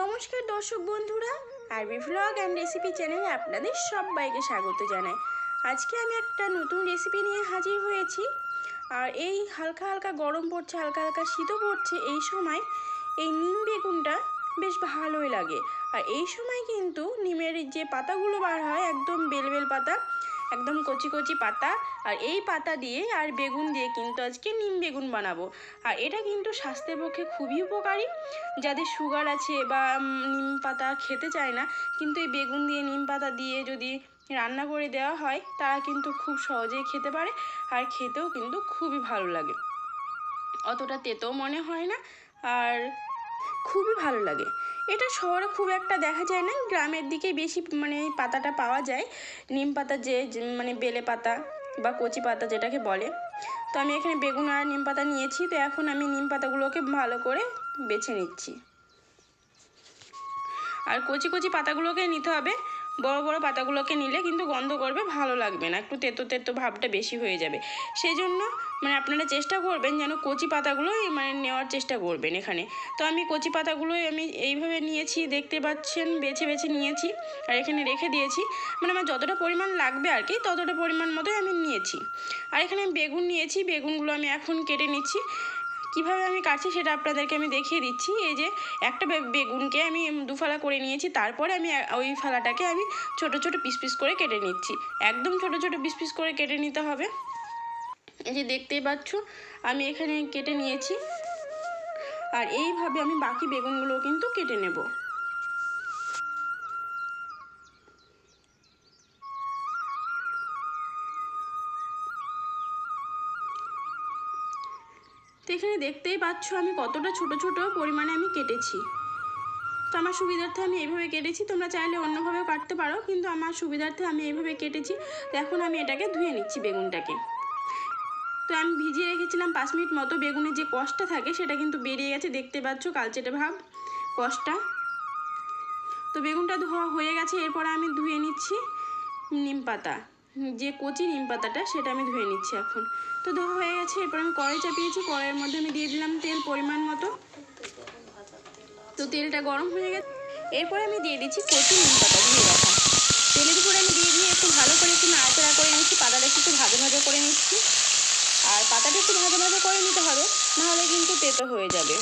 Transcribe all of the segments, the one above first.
নমস্কার দর্শক বন্ধুরা, আরবি ভ্লগ অ্যান্ড রেসিপি চ্যানেলে আপনাদের সবাইকে স্বাগত জানাই। আজকে আমি একটা নতুন রেসিপি নিয়ে হাজির হয়েছি। আর এই হালকা হালকা গরম পড়ছে, হালকা হালকা শীতও পড়ছে, এই সময় এই নিম বেগুনটা বেশ ভালোই লাগে। আর এই সময় কিন্তু নিমের যে পাতাগুলো বার হয়, একদম বেলবেল পাতা একদম কচি কচি পাতা, আর এই পাতা দিয়ে আর বেগুন দিয়ে কিন্তু আজকে নিম বেগুন বানাবো। আর এটা কিন্তু স্বাস্থ্যের পক্ষে খুবই উপকারী। যাদের সুগার আছে বা নিম পাতা খেতে চায় না, কিন্তু এই বেগুন দিয়ে, নিম পাতা দিয়ে যদি রান্না করে দেওয়া হয়, তারা কিন্তু খুব সহজেই খেতে পারে, আর খেতেও কিন্তু খুবই ভালো লাগে। অতটা তেতো মনে হয় না, আর খুবই ভালো লাগে। এটা শহরে খুব একটা দেখা যায় না, গ্রামের দিকে বেশি মানে পাতাটা পাওয়া যায়। নিম পাতা যে মানে বেলে পাতা বা কচি পাতা যেটাকে বলে। তো আমি এখানে বেগুন আর নিম পাতা নিয়েছি, তো এখন আমি নিম পাতাগুলোকে ভালো করে বেছে নিচ্ছি। আর কচি কচি পাতাগুলোকে নিতে হবে বড় বড় পাতাগুলোকে নিলে কিন্তু গন্ধ করবে, ভালো লাগবে না। একটু তেতো তেতো ভাবটা বেশি হয়ে যাবে। সেই জন্য মানে আপনারা চেষ্টা করবেন যেন কচি পাতাগুলোই মানে নেওয়ার চেষ্টা করবেন এখানে। তো আমি কচি পাতাগুলোই আমি এইভাবে নিয়েছি, দেখতে পাচ্ছেন, বেছে বেছে নিয়েছি আর এখানে রেখে দিয়েছি। মানে আমার যতটা পরিমাণ লাগবে আর কি, ততটা পরিমাণ মতোই আমি নিয়েছি। আর এখানে আমি বেগুন নিয়েছি, বেগুনগুলো আমি এখন কেটে নিচ্ছি। কীভাবে আমি কাটছি সেটা আপনাদেরকে আমি দেখিয়ে দিচ্ছি। এই যে একটা বেগুনকে আমি দুফালা করে নিয়েছি, তারপরে আমি ওই ফালাটাকে আমি ছোট ছোট পিস পিস করে কেটে নিচ্ছি। একদম ছোট ছোট পিস পিস করে কেটে নিতে হবে। এই যে দেখতেই পাচ্ছ, আমি এখানে কেটে নিয়েছি। আর এইভাবে আমি বাকি বেগুনগুলো কিন্তু কেটে নেব। এখানে দেখতেই পাচ্ছ আমি কতটা ছোট ছোট পরিমাণে আমি কেটেছি। তো আমার সুবিধার্থে আমি এইভাবে কেটেছি, তোমরা চাইলে অন্যভাবেও কাটতে পারো, কিন্তু আমার সুবিধার্থে আমি এইভাবে কেটেছি। তো এখন আমি এটাকে ধুয়ে নিচ্ছি বেগুনটাকে। তো আমি ভিজিয়ে রেখেছিলাম পাঁচ মিনিট মতো, বেগুনের যে কষটা থাকে সেটা কিন্তু বেরিয়ে গেছে, দেখতে পাচ্ছ কালচেটে ভাব কষটা। তো বেগুনটা ধোয়া হয়ে গেছে, এরপর আমি ধুয়ে নিচ্ছি নিম পাতা। যে কচি নিম পাতাটা, সেটা আমি ধুয়ে নিচ্ছি এখন। তো ধোয়া হয়ে গেছে, এরপর আমি কড়াই চাপিয়েছি, কড়াইয়ের মধ্যে আমি দিয়ে দিলাম তেল পরিমাণ মতো। তো তেলটা গরম হয়ে গেছে। এরপরে আমি দিয়ে দিচ্ছি কচি নিম পাতা ধুয়ে রাখা। তেলের উপরে আমি দিয়ে দিয়ে একটু ভালো করে একটু নাড়াচাড়া করে নিচ্ছি, পাতাটা একটু ভাজা ভাজা করে নিচ্ছি। আর পাতাটা একটু ভাজা ভাজা করে নিতে হবে, নাহলে কিন্তু তেতো হয়ে যাবে।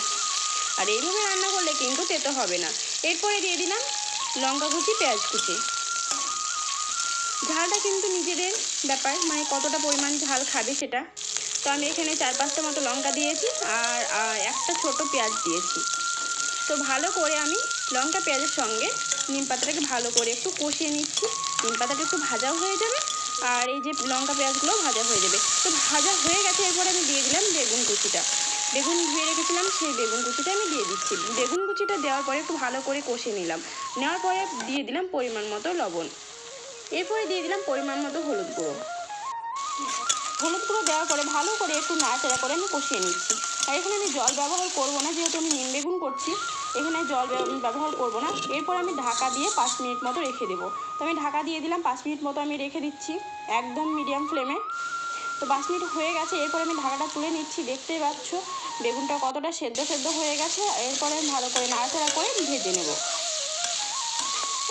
আর এইভাবে রান্না করলে কিন্তু তেতো হবে না। এরপরে দিয়ে দিলাম লঙ্কা কুচি, পেঁয়াজ কুচি। ঝালটা কিন্তু নিজেদের ব্যাপার মানে কতটা পরিমাণ ঝাল খাবে সেটা। তো আমি এখানে চার পাঁচটা মতো লঙ্কা দিয়েছি আর একটা ছোট পেঁয়াজ দিয়েছি। তো ভালো করে আমি লঙ্কা পেঁয়াজের সঙ্গে নিম পাতাটাকে ভালো করে একটু কষিয়ে নিচ্ছি। নিম পাতাটা একটু ভাজাও হয়ে যাবে আর এই যে লঙ্কা পেঁয়াজগুলোও ভাজা হয়ে যাবে। তো ভাজা হয়ে গেছে, এরপরে আমি দিয়ে দিলাম বেগুন কুচিটা। বেগুন ধুয়ে রেখেছিলাম, সেই বেগুন কুচিটা আমি দিয়ে দিচ্ছি। বেগুন কুচিটা দেওয়ার পরে একটু ভালো করে কষে নিলাম। নেওয়ার পরে দিয়ে দিলাম পরিমাণ মতো লবণ। এরপরে দিয়ে দিলাম পরিমাণ মতো হলুদ গুঁড়ো। হলুদ গুঁড়ো দেওয়ার পরে ভালো করে একটু নাড়াচাড়া করে আমি কষিয়ে নিচ্ছি। আর এখানে আমি জল ব্যবহার করব না, যেহেতু আমি নিম বেগুন করছি, এখানে জল ব্যবহার করব না। এরপর আমি ঢাকা দিয়ে পাঁচ মিনিট মতো রেখে দেবো। তো আমি ঢাকা দিয়ে দিলাম পাঁচ মিনিট মতো আমি রেখে দিচ্ছি, একদম মিডিয়াম ফ্লেমে। তো পাঁচ মিনিট হয়ে গেছে, এরপর আমি ঢাকাটা তুলে নিচ্ছি, দেখতেই পাচ্ছ। বেগুনটা কতটা সেদ্ধ সেদ্ধ হয়ে গেছে, এরপরে আমি ভালো করে নাড়াচাড়া করে ভেজে নেব।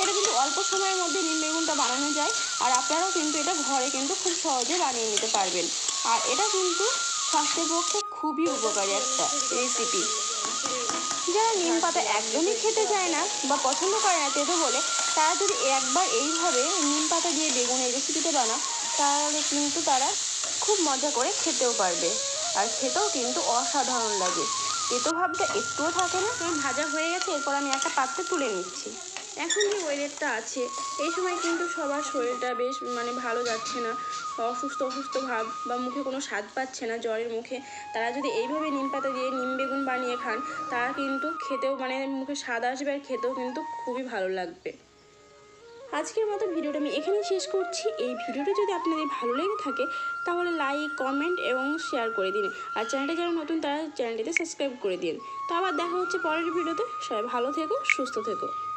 এটা কিন্তু অল্প সময়ের মধ্যে নিম বেগুনটা বানানো যায়। আর আপনারাও কিন্তু এটা ঘরে কিন্তু খুব সহজে বানিয়ে নিতে পারবেন। আর এটা কিন্তু স্বাস্থ্যের পক্ষে খুবই উপকারী একটা রেসিপি যারা নিম পাতা একদমই খেতে চায় না বা পছন্দ করে না তেতো বলে, তারা যদি একবার এইভাবে নিম পাতা দিয়ে বেগুনের রেসিপিটা বানায় তাহলে কিন্তু তারা খুব মজা করে খেতেও পারবে। আর খেতেও কিন্তু অসাধারণ লাগে। তেতো ভাবটা একটুও থাকে না, ভাজা হয়ে গেছে, এরপর আমি একটা পাত্রে তুলে নিচ্ছি। এখন যে ওয়েদারটা আছে, এই সময় কিন্তু সবার শরীরটা বেশ মানে ভালো যাচ্ছে না। অসুস্থ অসুস্থ ভাব বা মুখে কোনো স্বাদ পাচ্ছে না জ্বরের মুখে। তারা যদি এইভাবে নিম পাতা দিয়ে নিম বেগুন বানিয়ে খান, তারা কিন্তু খেতেও মানে মুখে স্বাদ আসবে আর খেতেও কিন্তু খুবই ভালো লাগবে। আজকের মতো ভিডিওটা আমি এখানেই শেষ করছি। এই ভিডিওটা যদি আপনাদের ভালো লেগে থাকে, তাহলে লাইক কমেন্ট এবং শেয়ার করে দিন। আর চ্যানেলটা যারা নতুন, তারা চ্যানেলটিতে সাবস্ক্রাইব করে দিন। তো আবার দেখা হচ্ছে পরের ভিডিওতে। সবাই ভালো থেকো, সুস্থ থেকো।